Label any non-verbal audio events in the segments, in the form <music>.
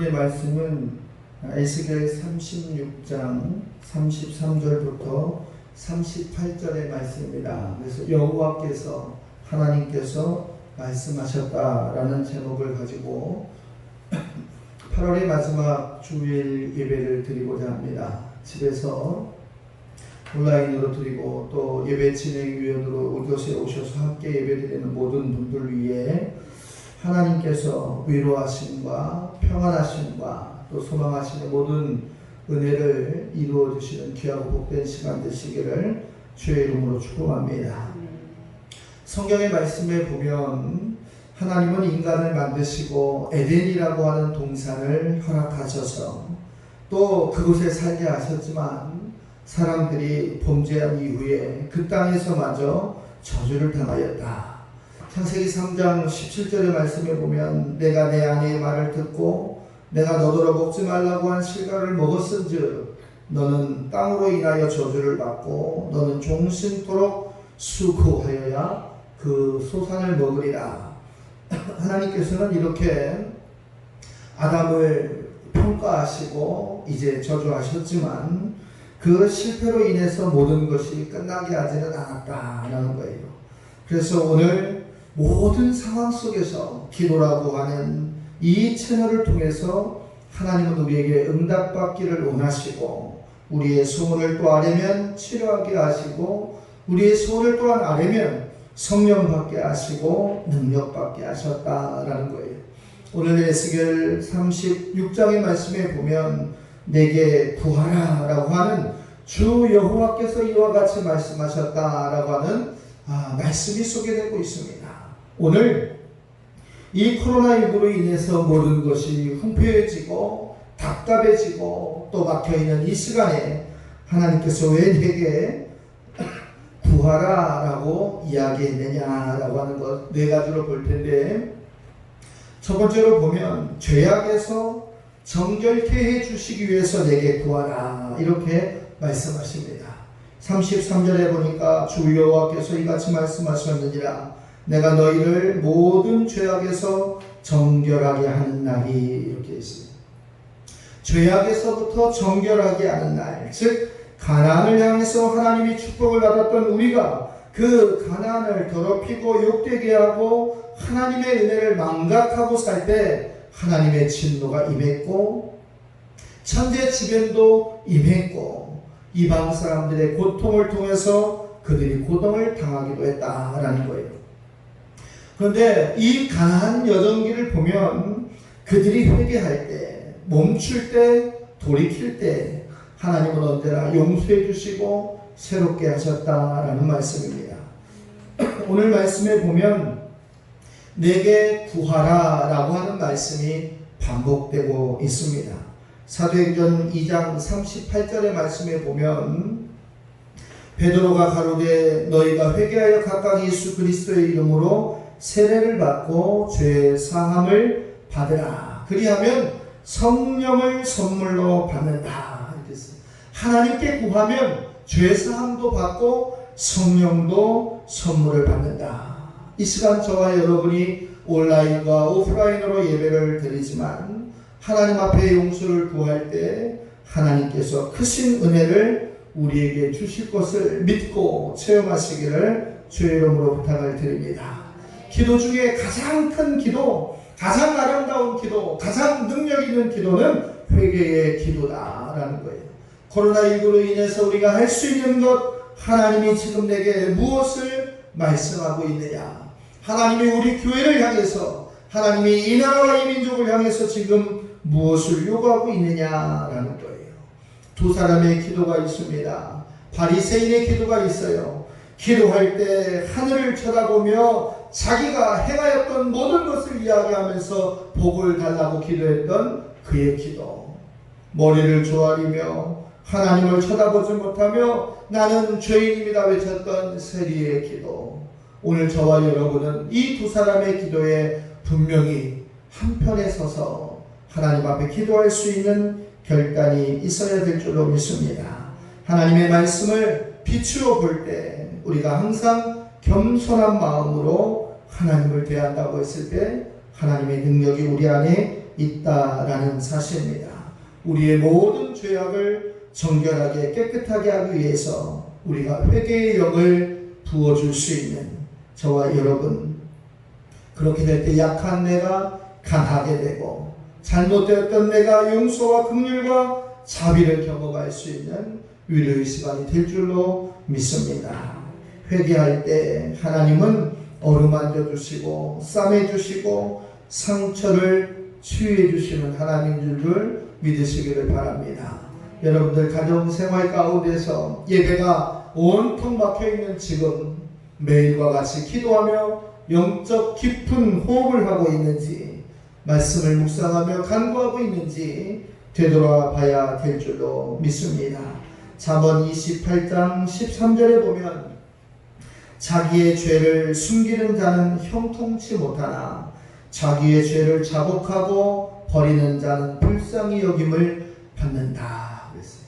오늘의 말씀은 에스겔 36장 33절부터 38절의 말씀입니다. 그래서 여호와께서 하나님께서 말씀하셨다라는 제목을 가지고 8월의 마지막 주일 예배를 드리고자 합니다. 집에서 온라인으로 드리고 또 예배 진행 위원으로 이곳에 오셔서 함께 예배 드리는 모든 분들 위해 하나님께서 위로하심과 평안하심과 또 소망하시는 모든 은혜를 이루어 주시는 귀하고 복된 시간 되시기를 주의 이름으로 축복합니다. 성경의 말씀에 보면 하나님은 인간을 만드시고 에덴이라고 하는 동산을 허락하셔서 또 그곳에 살게 하셨지만 사람들이 범죄한 이후에 그 땅에서마저 저주를 당하였다. 창세기 3장 17절의 말씀에 보면 내가 내 아내의 말을 듣고 내가 너더러 먹지 말라고 한 실과를 먹었은즉 너는 땅으로 인하여 저주를 받고 너는 종신토록 수고하여야 그 소산을 먹으리라. <laughs> 하나님께서는 이렇게 아담을 평가하시고 이제 저주하셨지만 그 실패로 인해서 모든 것이 끝나게 하지는 않았다라는 거예요. 그래서 오늘 모든 상황 속에서 기도라고 하는 이 채널을 통해서 하나님은 우리에게 응답받기를 원하시고 우리의 소원을 또 아뢰면 치료하게 하시고 우리의 소원을 또한 아뢰면 성령 받게 하시고 능력 받게 하셨다라는 거예요. 오늘 에스겔 36장의 말씀에 보면 내게 구하라라고 하는 주 여호와께서 이와 같이 말씀하셨다라고 하는 아, 말씀이 소개되고 있습니다. 오늘 이 코로나19로 인해서 모든 것이 훈폐해지고 답답해지고 또 막혀있는 이 시간에 하나님께서 왜 내게 구하라 라고 이야기했느냐 라고 하는 것 네 가지로 볼 텐데 첫 번째로 보면 죄악에서 정결케 해 주시기 위해서 내게 구하라 이렇게 말씀하십니다. 33절에 보니까 주 여호와께서 이같이 말씀하셨느니라 내가 너희를 모든 죄악에서 정결하게 하는 날이 이렇게 있습니다. 죄악에서부터 정결하게 하는 날, 즉 가난을 향해서 하나님이 축복을 받았던 우리가 그 가난을 더럽히고 욕되게 하고 하나님의 은혜를 망각하고 살 때 하나님의 진노가 임했고 천재 지변도 임했고 이방 사람들의 고통을 통해서 그들이 고통을 당하기도 했다라는 거예요. 그런데 이 가난 여정기를 보면 그들이 회개할 때, 멈출 때, 돌이킬 때 하나님은 언제나 용서해 주시고 새롭게 하셨다라는 말씀입니다. <clears throat> 오늘 말씀에 보면 내게 구하라라고 하는 말씀이 반복되고 있습니다. 사도행전 2장 38절의 말씀에 보면 베드로가 가로되 너희가 회개하여 각각 예수 그리스도의 이름으로 세례를 받고 죄 사함을 받으라. 그리하면 성령을 선물로 받는다. 하나님께 구하면 죄 사함도 받고 성령도 선물을 받는다. 이 시간 저와 여러분이 온라인과 오프라인으로 예배를 드리지만 하나님 앞에 용서를 구할 때 하나님께서 크신 은혜를 우리에게 주실 것을 믿고 체험하시기를 주의 이름으로 부탁을 드립니다. 기도 중에 가장 큰 기도, 가장 아름다운 기도, 가장 능력 있는 기도는 회개의 기도다라는 거예요. 코로나19로 인해서 우리가 할 수 있는 것, 하나님이 지금 내게 무엇을 말씀하고 있느냐? 하나님이 우리 교회를 향해서, 하나님이 이 나라와 이 민족을 향해서 지금 무엇을 요구하고 있느냐라는 거예요. 두 사람의 기도가 있습니다. 바리새인의 기도가 있어요. 기도할 때 하늘을 쳐다보며 자기가 행하였던 모든 것을 이야기하면서 복을 달라고 기도했던 그의 기도. 머리를 조아리며 하나님을 쳐다보지 못하며 나는 죄인입니다 외쳤던 세리의 기도. 오늘 저와 여러분은 이 두 사람의 기도에 분명히 한편에 서서 하나님 앞에 기도할 수 있는 결단이 있어야 될 줄로 믿습니다. 하나님의 말씀을 비추어 볼때 우리가 항상 겸손한 마음으로 하나님을 대한다고 했을 때 하나님의 능력이 우리 안에 있다라는 사실입니다. 우리의 모든 죄악을 정결하게 깨끗하게 하기 위해서 우리가 회개의 영을 부어줄 수 있는 저와 여러분 그렇게 될 때 약한 내가 강하게 되고 잘못되었던 내가 용서와 긍휼과 자비를 경험할 수 있는 위로의 시간이 될 줄로 믿습니다. 회개할 때 하나님은 어루만져 주시고 싸매 주시고 상처를 치유해 주시는 하나님인 줄 믿으시기를 바랍니다. 여러분들 가정 생활 가운데서 예배가 온통 막혀 있는 지금 매일과 같이 기도하며 영적 깊은 호흡을 하고 있는지 말씀을 묵상하며 간구하고 있는지 되돌아봐야 될 줄로 믿습니다. 잠언 28장 13절에 보면 자기의 죄를 숨기는 자는 형통치 못하나 자기의 죄를 자복하고 버리는 자는 불쌍히 여김을 받는다. 그랬어요.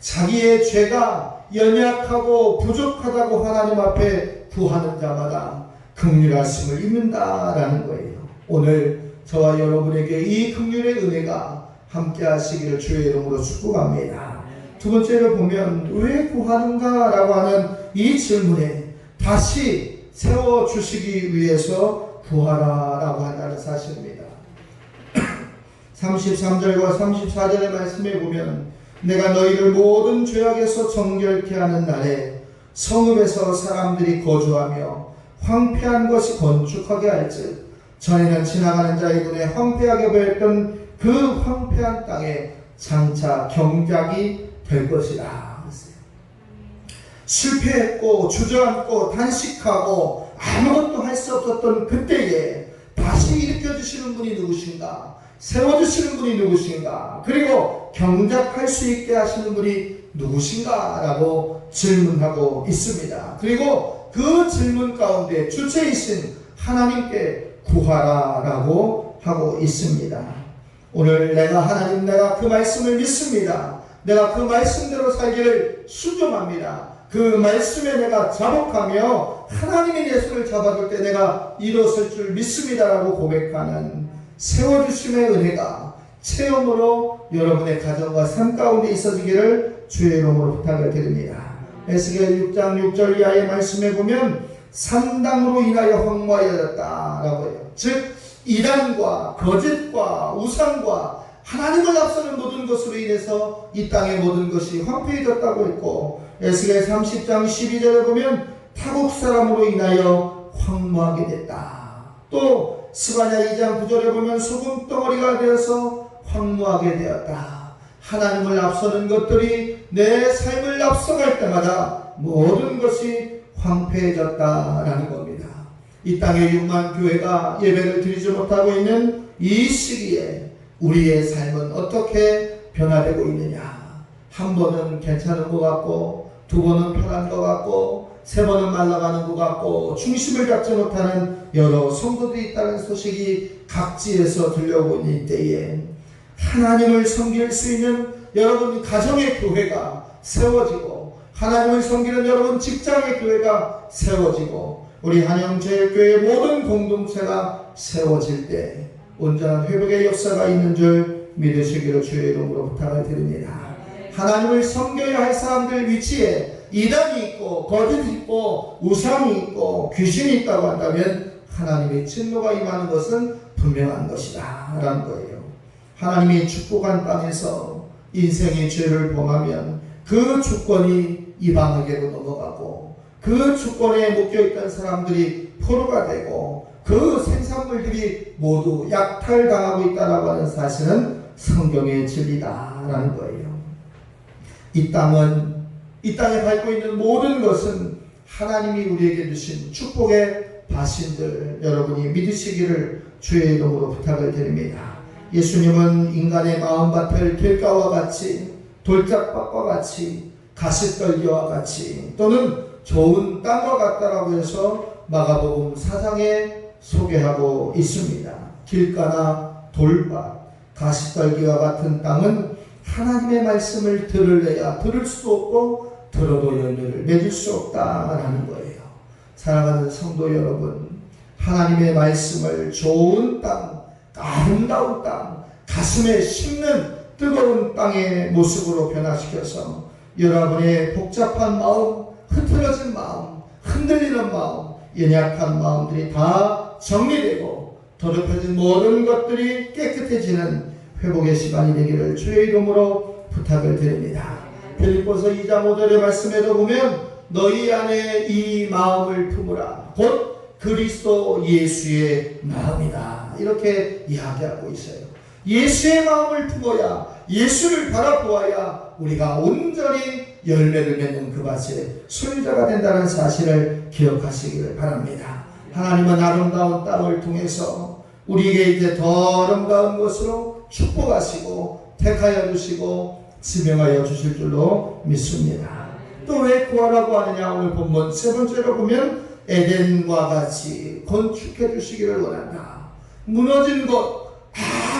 자기의 죄가 연약하고 부족하다고 하나님 앞에 구하는 자마다 긍휼하심을 입는다라는 거예요. 오늘 저와 여러분에게 이 긍휼의 은혜가 함께 하시기를 주의 이름으로 축복합니다. 두 번째로 보면 왜 구하는가라고 하는 이 질문에 다시 세워 주시기 위해서 구하라라고 한다는 사실입니다. <clears throat> 33절과 34절의 말씀에 보면 내가 너희를 모든 죄악에서 정결케 하는 날에 성읍에서 사람들이 거주하며 황폐한 것이 건축하게 할즉 전에는 지나가는 자의 눈에 황폐하게 보였던 그 황폐한 땅에 장차 경작이 될 것이다. 실패했고 주저앉고 단식하고 아무것도 할 수 없었던 그때에 다시 일으켜 주시는 분이 누구신가? 세워 주시는 분이 누구신가? 그리고 경작할 수 있게 하시는 분이 누구신가라고 질문하고 있습니다. 그리고 그 질문 가운데 주체이신 하나님께 구하라라고 하고 있습니다. 오늘 내가 하나님 내가 그 말씀을 믿습니다. 내가 그 말씀대로 살기를 순종합니다. 그 말씀에 내가 자복하며 하나님의 내 손을 잡아줄 때 내가 일어설 줄 믿습니다라고 고백하는 세워주심의 은혜가 체험으로 여러분의 가정과 삶 가운데 있어지기를 주의 이름으로 부탁을 드립니다. 에스겔 6장 6절 이하의 말씀에 보면 산당으로 인하여 황무하여졌다라고 해요. 즉 이단과 거짓과 우상과 하나님을 앞서는 모든 것으로 인해서 이 땅의 모든 것이 황폐해졌다고 했고 에스겔 30장 12절에 보면 타국 사람으로 인하여 황무하게 됐다. 또 스바냐 2장 9절에 보면 소금 덩어리가 되어서 황무하게 되었다. 하나님을 앞서는 것들이 내 삶을 앞서갈 때마다 모든 것이 황폐해졌다라는 겁니다. 이 땅의 6만 교회가 예배를 드리지 못하고 있는 이 시기에 우리의 삶은 어떻게 변화되고 있느냐? 한 번은 괜찮은 것 같고, 두 번은 편한 것 같고, 세 번은 말라가는 것 같고, 중심을 잡지 못하는 여러 성도들이 있다는 소식이 각지에서 들려오고 있는 때에 하나님을 섬길 수 있는 여러분 가정의 교회가 세워지고, 하나님을 섬기는 여러분 직장의 교회가 세워지고, 우리 한영제일교회 모든 공동체가 세워질 때 온전한 회복의 역사가 있는 줄 믿으시기를 주의 이름으로 부탁을 드립니다. 하나님을 섬겨야 할 사람들 위치에 이단이 있고 거짓이 있고 우상이 있고 귀신이 있다고 한다면 하나님의 진노가 임하는 것은 분명한 것이다 라는 거예요. 하나님이 축복한 땅에서 인생의 죄를 범하면 그 주권이 이방에게로 넘어가고 그 주권에 묶여있던 사람들이 포로가 되고 그 생산물들이 모두 약탈당하고 있다라고 하는 사실은 성경의 진리다라는 거예요. 이 땅은 이 땅에 밟고 있는 모든 것은 하나님이 우리에게 주신 축복의 바신들 여러분이 믿으시기를 주의 이름으로 부탁을 드립니다. 예수님은 인간의 마음밭을 길가와 같이 돌짝밭과 같이 가시떨기와 같이 또는 좋은 땅과 같다라고 해서 마가복음 4장에 소개하고 있습니다. 길가나 돌밭, 가시떨기와 같은 땅은 하나님의 말씀을 들을래야 들을 수 없고 들어도 열매를 맺을 수 없다라는 거예요. 사랑하는 성도 여러분, 하나님의 말씀을 좋은 땅, 아름다운 땅, 가슴에 식는 뜨거운 땅의 모습으로 변화시켜서 여러분의 복잡한 마음, 흐트러진 마음, 흔들리는 마음, 연약한 마음들이 다 정리되고 더럽혀진 모든 것들이 깨끗해지는 회복의 시간이 되기를 주의 이름으로 부탁을 드립니다. 빌립보서 2장 5절의 말씀에도 보면 너희 안에 이 마음을 품으라. 곧 그리스도 예수의 마음이다. 이렇게 이야기하고 있어요. 예수의 마음을 품어야 예수를 바라보아야 우리가 온전히 열매를 맺는 그 밭의 소유자가 된다는 사실을 기억하시기를 바랍니다. 하나님은 아름다운 땅을 통해서 우리에게 이제 더 아름다운 것으로 축복하시고 택하여 주시고 지명하여 주실 줄로 믿습니다. 또 왜 구하라고 하느냐 오늘 본문 세 번째로 보면 에덴과 같이 건축해 주시기를 원한다. 무너진 곳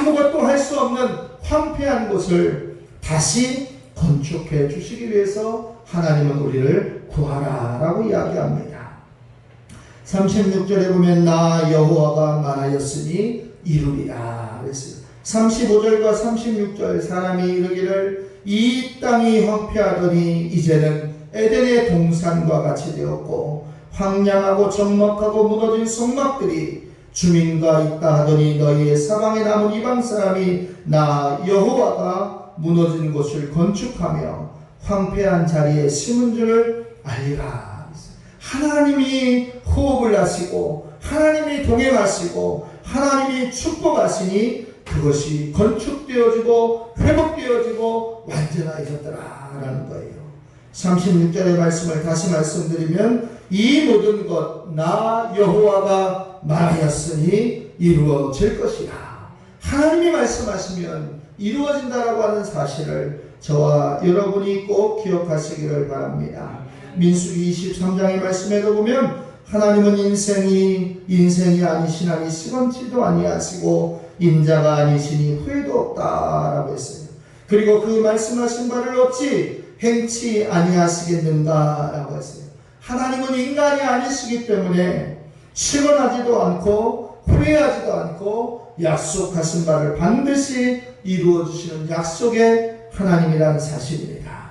아무것도 할 수 없는 황폐한 곳을 다시 건축해 주시기 위해서 하나님은 우리를 구하라라고 이야기합니다. 36절에 보면 나 여호와가 말하였으니 이루리라 그랬어요. 35절과 36절 사람이 이르기를 이 땅이 황폐하더니 이제는 에덴의 동산과 같이 되었고 황량하고 적막하고 무너진 성막들이 주민과 있다 하더니 너희의 사방에 남은 이방 사람이 나 여호와가 무너진 곳을 건축하며 황폐한 자리에 심은 줄을 알리라. 하나님이 호흡을 하시고 하나님이 동행하시고 하나님이 축복하시니 그것이 건축되어지고 회복되어지고 완전하여졌더라 라는 거예요. 36절의 말씀을 다시 말씀드리면 이 모든 것 나 여호와가 말하였으니 이루어질 것이다. 하나님이 말씀하시면 이루어진다라고 하는 사실을 저와 여러분이 꼭 기억하시기를 바랍니다. 민수기 23장의 말씀에도 보면 하나님은 인생이 인생이 아니시나니 시건치도 아니하시고 인자가 아니시니 후회도 없다라고 했어요. 그리고 그 말씀하신 바를 어찌 행치 아니하시겠는가라고 했어요. 하나님은 인간이 아니시기 때문에 시건하지도 않고 후회하지도 않고 약속하신 바를 반드시 이루어 주시는 약속의 하나님이라는 사실입니다.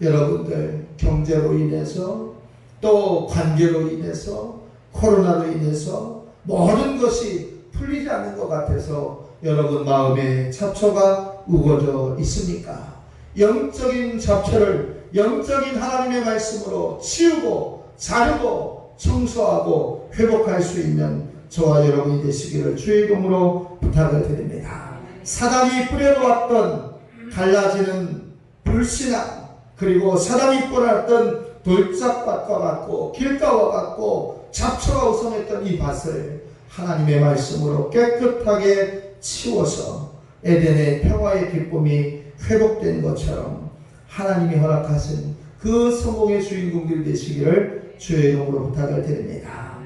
여러분들 경제로 인해서 또 관계로 인해서 코로나로 인해서 모든 것이 풀리지 않는 것 같아서 여러분 마음에 잡초가 우거져 있습니까? 영적인 잡초를 영적인 하나님의 말씀으로 치우고 자르고 청소하고 회복할 수 있는 저와 여러분이 되시기를 주의 이름으로 부탁을 드립니다. 사단이 뿌려놓았던 갈라지는 불신앙 그리고 사단이 뿌려놨던 돌짝밭과 같고 길가와 같고 잡초가 우성했던 이 밭을 하나님의 말씀으로 깨끗하게 치워서 에덴의 평화의 기쁨이 회복된 것처럼 하나님이 허락하신 그 성공의 주인공들이 되시기를 주의 이름으로 부탁을 드립니다.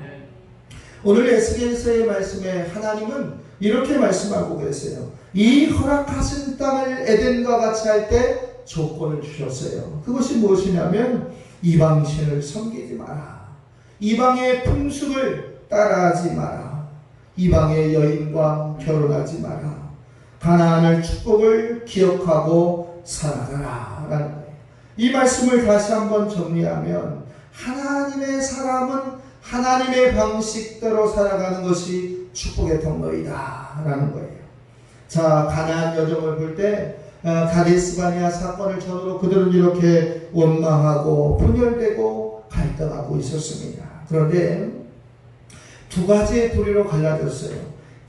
오늘 에스겔서의 말씀에 하나님은 이렇게 말씀하고 계세요. 이 허락하신 땅을 에덴과 같이 할 때 조건을 주셨어요. 그것이 무엇이냐면 이방신을 섬기지 마라. 이방의 풍습을 따라하지 마라. 이방의 여인과 결혼하지 마라. 가나안을 축복을 기억하고 살아가라. 라는. 이 말씀을 다시 한번 정리하면 하나님의 사람은 하나님의 방식대로 살아가는 것이 축복의 통로이다. 라는 거예요. 자, 가나안 여정을 볼때 가데스 바니아 사건을 전후로 그들은 이렇게 원망하고 분열되고 갈등하고 있었습니다. 그런데 두 가지의 부류로 갈라졌어요.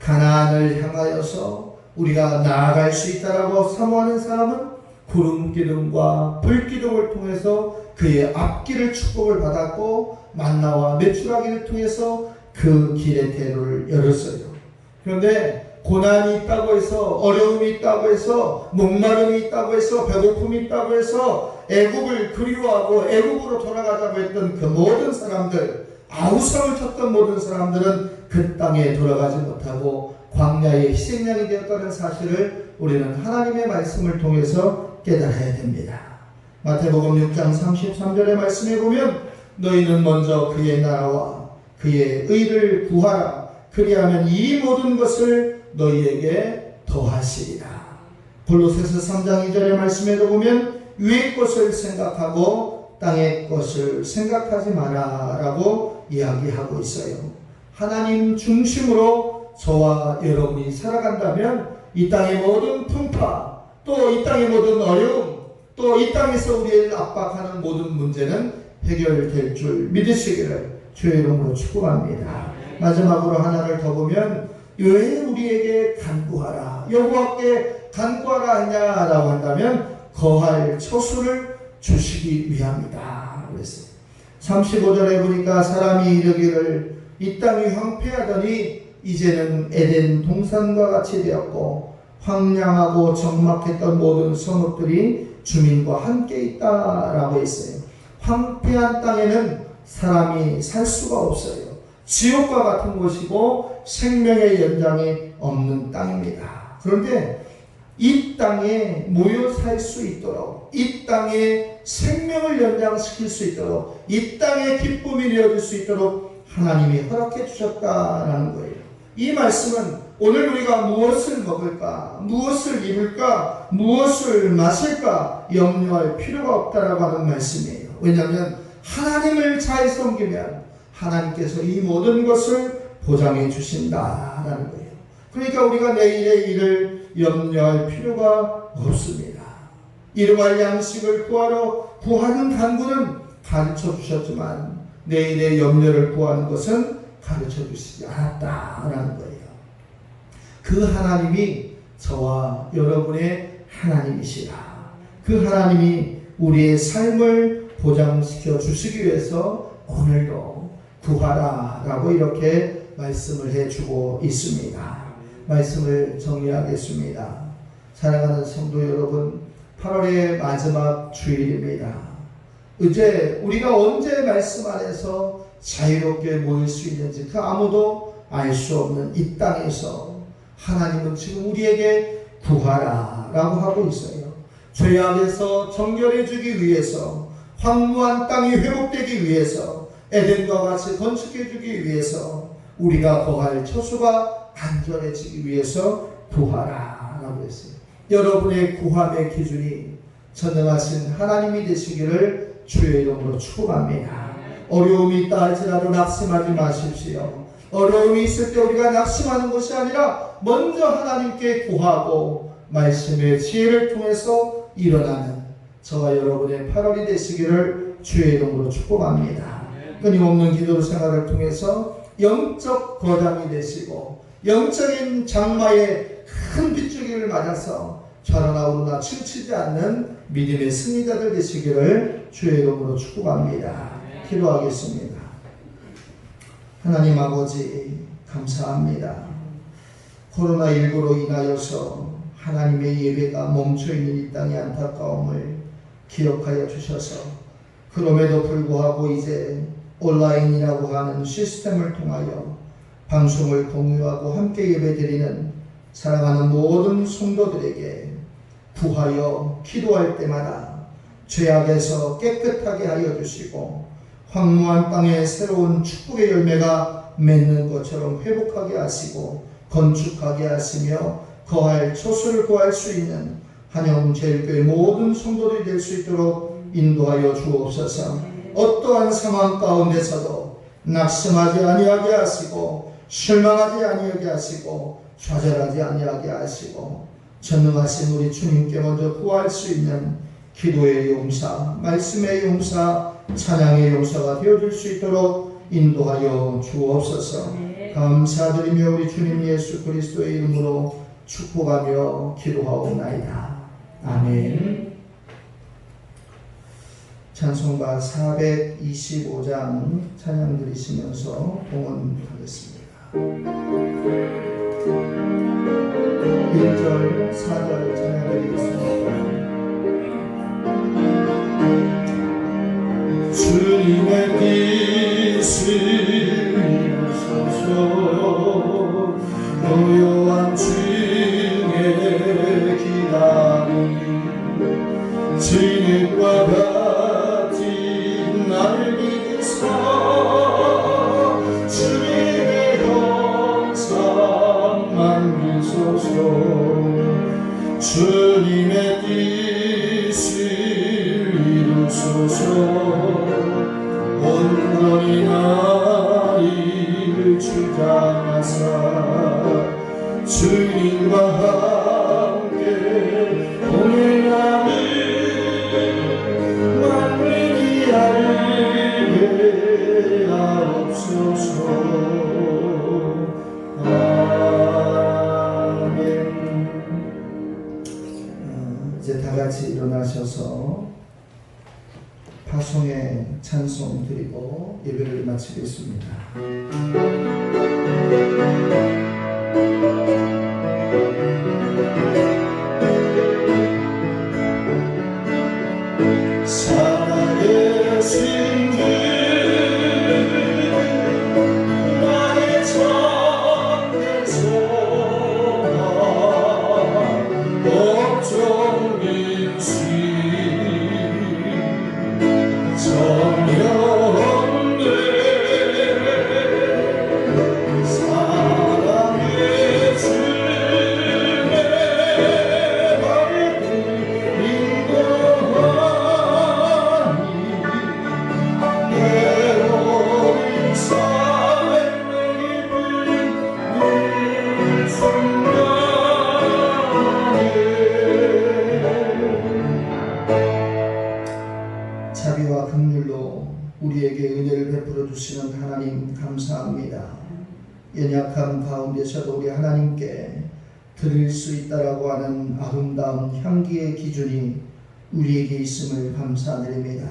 가나안을 향하여서 우리가 나아갈 수 있다라고 사모하는 사람은 구름 기둥과 불 기둥을 통해서 그의 앞길을 축복을 받았고 만나와 메추라기를 통해서 그 길의 대로를 열었어요. 그런데 고난이 있다고 해서 어려움이 있다고 해서 목마름이 있다고 해서 배고픔이 있다고 해서 애굽을 그리워하고 애굽으로 돌아가자고 했던 그 모든 사람들 아우성을 쳤던 모든 사람들은 그 땅에 돌아가지 못하고 광야의 희생양이 되었다는 사실을 우리는 하나님의 말씀을 통해서 깨달아야 됩니다. 마태복음 6장 33절의 말씀에 보면 너희는 먼저 그의 나라와 그의 의를 구하라. 그리하면 이 모든 것을 너희에게 더하시리라. 골로새서 3장 2절의 말씀에도 보면 위의 것을 생각하고 땅의 것을 생각하지 마라 라고 이야기하고 있어요. 하나님 중심으로 저와 여러분이 살아간다면 이 땅의 모든 풍파, 또 이 땅의 모든 어려움, 또 이 땅에서 우리를 압박하는 모든 문제는 해결될 줄 믿으시기를 주의 이름으로 축복합니다. 마지막으로 하나를 더 보면 왜 우리에게 간구하라 여호와께 간구하라 하냐라고 한다면 거할 처수를 주시기 위함이다 그랬어요. 35절에 보니까 사람이 이르기를 이 땅이 황폐하더니 이제는 에덴 동산과 같이 되었고 황량하고 적막했던 모든 성읍들이 주민과 함께 있다라고 했어요. 황폐한 땅에는 사람이 살 수가 없어요. 지옥과 같은 곳이고 생명의 연장이 없는 땅입니다. 그런데 이 땅에 모여 살 수 있도록 이 땅에 생명을 연장시킬 수 있도록 이 땅에 기쁨이 되어질 수 있도록 하나님이 허락해 주셨다라는 거예요. 이 말씀은 오늘 우리가 무엇을 먹을까, 무엇을 입을까, 무엇을 마실까 염려할 필요가 없다라고 하는 말씀이에요. 왜냐하면 하나님을 잘 섬기면 하나님께서 이 모든 것을 보장해 주신다라는 거예요. 그러니까 우리가 내일의 일을 염려할 필요가 없습니다. 일용할 양식을 구하러 구하는 간구는 가르쳐 주셨지만 내일의 염려를 구하는 것은 가르쳐 주시지 않았다라는 거예요. 그 하나님이 저와 여러분의 하나님이시라. 그 하나님이 우리의 삶을 보장시켜 주시기 위해서 오늘도 구하라라고 이렇게 말씀을 해주고 있습니다. 말씀을 정리하겠습니다. 사랑하는 성도 여러분, 8월의 마지막 주일입니다. 이제 우리가 언제 말씀 안에서 자유롭게 모일 수 있는지 그 아무도 알 수 없는 이 땅에서 하나님은 지금 우리에게 구하라 라고 하고 있어요. 죄악에서 정결해 주기 위해서 황무한 땅이 회복되기 위해서 에덴과 같이 건축해 주기 위해서 우리가 거할 처수가 안전해지기 위해서 구하라 라고 했어요. 여러분의 구함의 기준이 전능하신 하나님이 되시기를 주의 이름으로 축복합니다. 어려움이 있다 할지라도 낙심하지 마십시오. 어려움이 있을 때 우리가 낙심하는 것이 아니라 먼저 하나님께 구하고 말씀의 지혜를 통해서 일어나는 저와 여러분의 8월이 되시기를 주의 이름으로 축복합니다. 끊임없는 기도 생활을 통해서 영적 거장이 되시고 영적인 장마의 큰 빗줄기를 맞아서 좌로나 우로나 치우치지 않는 믿음의 승리자들 되시기를 주의 이름으로 축복합니다. 기도하겠습니다. 하나님 아버지 감사합니다. 코로나19로 인하여서 하나님의 예배가 멈춰있는 이 땅의 안타까움을 기억하여 주셔서 그럼에도 불구하고 이제 온라인이라고 하는 시스템을 통하여 방송을 공유하고 함께 예배드리는 사랑하는 모든 성도들에게 구하여 기도할 때마다 죄악에서 깨끗하게 하여 주시고 황무한 땅에 새로운 축복의 열매가 맺는 것처럼 회복하게 하시고 건축하게 하시며 거할 초수를 구할 수 있는 한영제일교회 모든 성도들이 될 수 있도록 인도하여 주옵소서 어떠한 상황 가운데서도 낙심하지 아니하게 하시고 실망하지 아니하게 하시고 좌절하지 아니하게 하시고 전능하신 우리 주님께 먼저 구할 수 있는 기도의 용사, 말씀의 용사, 찬양의 용사가 되어줄 수 있도록 인도하여 주옵소서. 감사드리며 우리 주님 예수 그리스도의 이름으로 축복하며 기도하옵나이다. 아멘. 찬송가 425장 찬양 드리시면서 봉헌하겠습니다. 1절, 4절 찬양 드리겠습니다. 주님의 뜻을 하나님 감사합니다. 연약함 가운데서도 우리 하나님께 드릴 수 있다라고 하는 아름다운 향기의 기준이 우리에게 있음을 감사드립니다.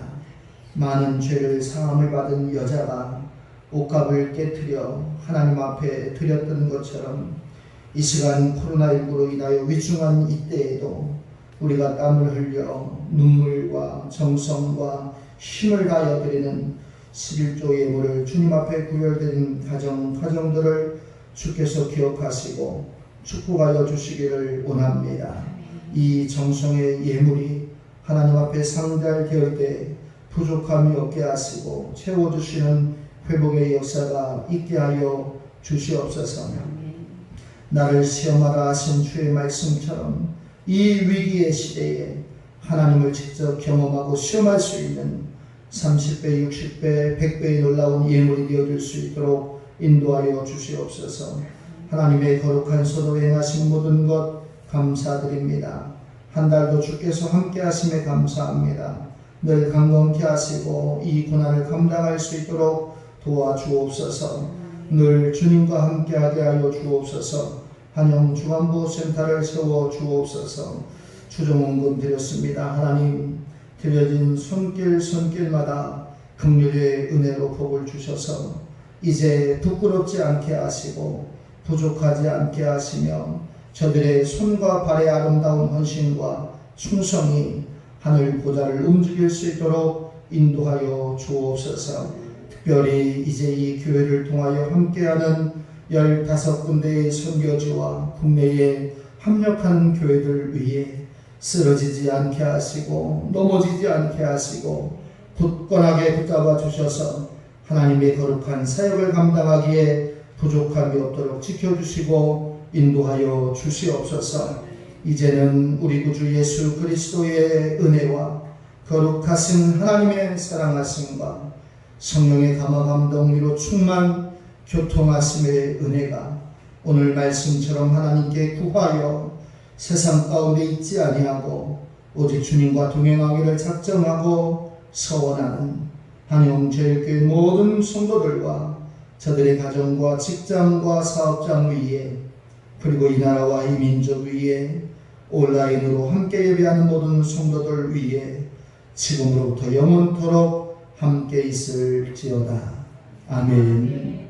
많은 죄를 사함을 받은 여자가 옷값을 깨뜨려 하나님 앞에 드렸던 것처럼 이 시간 코로나19로 인하여 위중한 이때에도 우리가 땀을 흘려 눈물과 정성과 힘을 다하여 드리는 11조 예물을 주님 앞에 구별된 가정, 가정들을 주께서 기억하시고 축복하여 주시기를 원합니다. 이 정성의 예물이 하나님 앞에 상달될 때 부족함이 없게 하시고 채워주시는 회복의 역사가 있게 하여 주시옵소서. 나를 시험하라 하신 주의 말씀처럼 이 위기의 시대에 하나님을 직접 경험하고 시험할 수 있는 30배, 60배, 100배의 놀라운 예물이 되어줄 수 있도록 인도하여 주시옵소서. 하나님의 거룩한 소도 행하신 모든 것 감사드립니다. 한 달도 주께서 함께 하심에 감사합니다. 늘 강건케 하시고 이 고난을 감당할 수 있도록 도와주옵소서. 늘 주님과 함께 하게 하여 주옵소서. 한영 중앙부 센터를 세워 주옵소서. 추종원금 드렸습니다. 하나님 드려진 손길 손길마다 긍휼의 은혜로 복을 주셔서 이제 부끄럽지 않게 하시고 부족하지 않게 하시며 저들의 손과 발의 아름다운 헌신과 충성이 하늘 보좌를 움직일 수 있도록 인도하여 주옵소서. 특별히 이제 이 교회를 통하여 함께하는 15군데의 선교지와 국내에 합력하는 교회들 위해 쓰러지지 않게 하시고 넘어지지 않게 하시고 굳건하게 붙잡아 주셔서 하나님의 거룩한 사역을 감당하기에 부족함이 없도록 지켜주시고 인도하여 주시옵소서. 이제는 우리 구주 예수 그리스도의 은혜와 거룩하신 하나님의 사랑하심과 성령의 감화 감동으로 충만 교통하심의 은혜가 오늘 말씀처럼 하나님께 구하여 세상 가운데 있지 아니하고 오직 주님과 동행하기를 작정하고 서원하는 한영제일교회 모든 성도들과 저들의 가정과 직장과 사업장 위에 그리고 이 나라와 이 민족 위에 온라인으로 함께 예배하는 모든 성도들 위에 지금으로부터 영원토록 함께 있을지어다. 아멘.